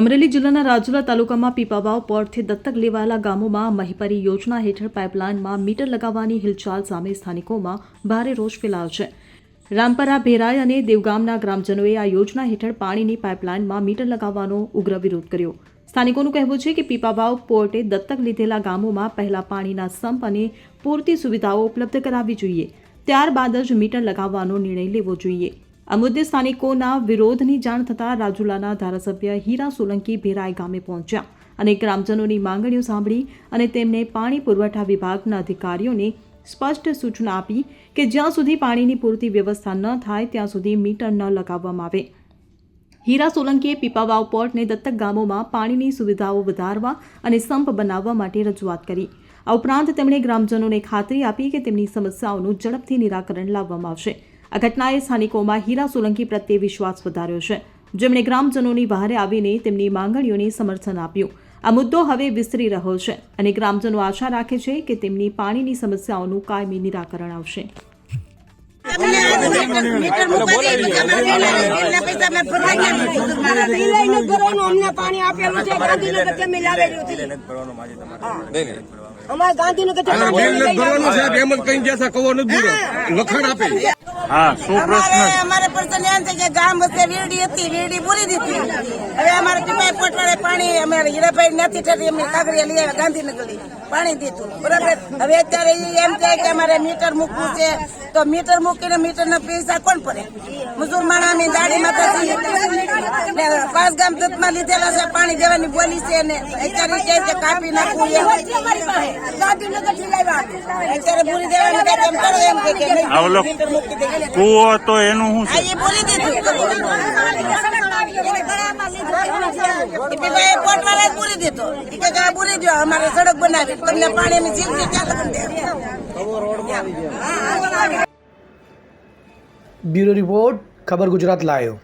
અમરેલી જિલ્લાના રાજુલા તાલુકામાં પીપાવાવ પોર્ટથી દત્તક લેવાયેલા ગામોમાં મહિપરી યોજના હેઠળ પાઇપલાઇનમાં મીટર લગાવવાની હિલચાલ સામે સ્થાનિકોમાં ભારે રોષ ફેલાયો છે. રામપરા ભેરાઈ અને દેવગામના ગ્રામજનોએ આ યોજના હેઠળ પાણીની પાઇપલાઇનમાં મીટર લગાવવાનો ઉગ્ર વિરોધ કર્યો. સ્થાનિકોનું કહેવું છે કે પીપાવાવ પોર્ટે દત્તક લીધેલા ગામોમાં પહેલા પાણીના સંપ અને પૂરતી સુવિધાઓ ઉપલબ્ધ કરાવવી જોઈએ. ત્યારબાદ જ મીટર લગાવવાનો નિર્ણય લેવો જોઈએ. આ મુદ્દે સ્થાનિકોના વિરોધની જાણ થતાં રાજુલાના ધારાસભ્ય હીરા સોલંકી ભેરાય ગામે પહોંચ્યા અને ગ્રામજનોની માંગણીઓ સાંભળી અને તેમને પાણી પુરવઠા વિભાગના અધિકારીઓને સ્પષ્ટ સૂચના આપી કે જ્યાં સુધી પાણીની પૂરતી વ્યવસ્થા ન થાય, ત્યાં સુધી મીટર ન લગાવવામાં આવે. હીરા સોલંકીએ પીપાવાવ પોર્ટને દત્તક ગામોમાં પાણીની સુવિધાઓ વધારવા અને સંપ બનાવવા માટે રજૂઆત કરી. આ ઉપરાંત તેમણે ગ્રામજનોને ખાતરી આપી કે તેમની સમસ્યાઓનું ઝડપથી નિરાકરણ લાવવામાં આવશે. આ ઘટનાએ સ્થાનિકોમાં હીરા સોલંકી પ્રત્યે વિશ્વાસ વધાર્યો છે. જેમણે ગ્રામજનોની બહારે આવીને તેમની માંગણીઓને સમર્થન આપ્યું. આ મુદ્દો હવે વિસ્તરી રહ્યો છે અને ગ્રામજનો આશા રાખે છે કે તેમની પાણીની સમસ્યાઓનું કાયમી નિરાકરણ આવશે. અમારે ગાંધીનગર લખાણ આપે. હા શું પ્રશ્ન? અમારે person એમ છે કે ગામ વચ્ચે વીરડી હતી વીરડી બોલી દીધી હવે અમારે પીપાઈ પટવાડે પાણી અમારે હીરાભાઈ નથી થતી એમની કાગરી લઈ આવ્યા ગાંધીનગર પાણી દીધું બરાબર? હવે અત્યારે એમ કહે કે અમારે મીટર મૂકવું છે. તો મીટર મૂકીને મીટર ના પૈસા કોણ પડે મજૂર માણાની દાડીમાં તો છીએ. ને પાંચ ગામ દૂધમાં લીધેલા છે પાણી દેવાની બોલી છે ને. અત્યારે કહે છે કાપી નાખવું લાવ્યા અત્યારે પૂરી દેવાનું કે તેમ કરો એમ કે કે નહીં, આ ઓલો મીટર મૂકી દે કૂવો તો એનું શું છે? એ બોલી દીધું. એ ભાઈ કોટવાળાએ પૂરી દીધો. એ કે આ પૂરી દો અમારે સડક બનાવી તમને પાણી જીવતી બ્યુરો રિપોર્ટ ખબર ગુજરાત લાયો.